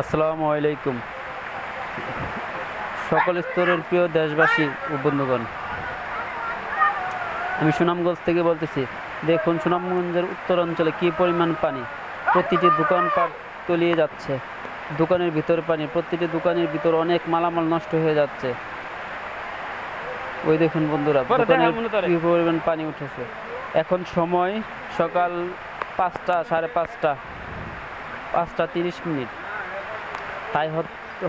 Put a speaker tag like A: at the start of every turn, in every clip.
A: আসসালামু আলাইকুম। সকল স্তরের প্রিয় দেশবাসী ও বন্ধুগণ আমি সুনামগঞ্জ থেকে বলতেছি দেখুন সুনামগঞ্জের উত্তর অঞ্চলে কী পরিমাণ পানি? প্রতিটি দোকানপাট তলিয়ে যাচ্ছে। দোকানের ভিতরে পানি প্রতিটি দোকানের ভিতর অনেক মালামাল নষ্ট হয়ে যাচ্ছে। ওই দেখুন বন্ধুরা দোকানের। কী পরিমাণ পানি উঠেছে। এখন সময় সকাল পাঁচটা সাড়ে পাঁচটা পাঁচটা তিরিশ মিনিট। তাই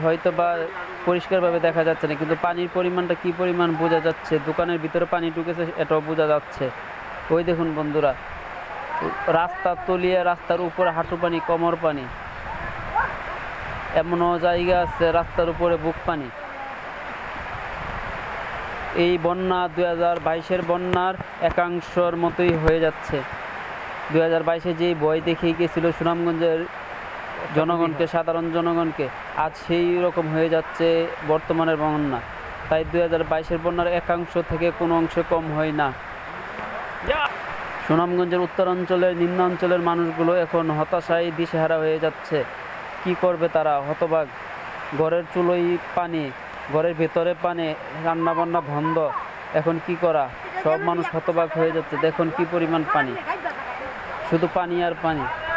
A: হয়তো বা পরিষ্কারভাবে দেখা যাচ্ছে না, কিন্তু পানির পরিমাণটা কি পরিমাণ বোঝা যাচ্ছে? দোকানের ভিতরে পানি ঢুকেছে, এটাও বোঝা যাচ্ছে। ওই দেখুন বন্ধুরা, রাস্তা তলিয়ে রাস্তার উপরে হাঁটু পানি, কমর পানি। এমনও জায়গা আছে রাস্তার উপরে বুক পানি। এই বন্যা দুই হাজার বাইশের বন্যার একাংশর মতোই হয়ে যাচ্ছে। দুই হাজার বাইশে যেই ভয় দেখিয়ে গিয়েছিল সুনামগঞ্জের জনগণকে, সাধারণ জনগণকে আজ সেই রকম হয়ে যাচ্ছে বর্তমানের বন্যা। তাই দুই হাজার বাইশের বন্যার একাংশ থেকে কোনো অংশে কম হয় না। সুনামগঞ্জের উত্তরাঞ্চলের নিম্নাঞ্চলের মানুষগুলো এখন হতাশায় দিশেহারা হয়ে যাচ্ছে। কি করবে তারা? হতবাক। ঘরের চুলোই পানি, ঘরের ভেতরে পানি, রান্নাবান্না বন্ধ। এখন কি করা? সব মানুষ হতবাক হয়ে যাচ্ছে। দেখুন কি পরিমাণ পানি। শুধু পানি আর পানি।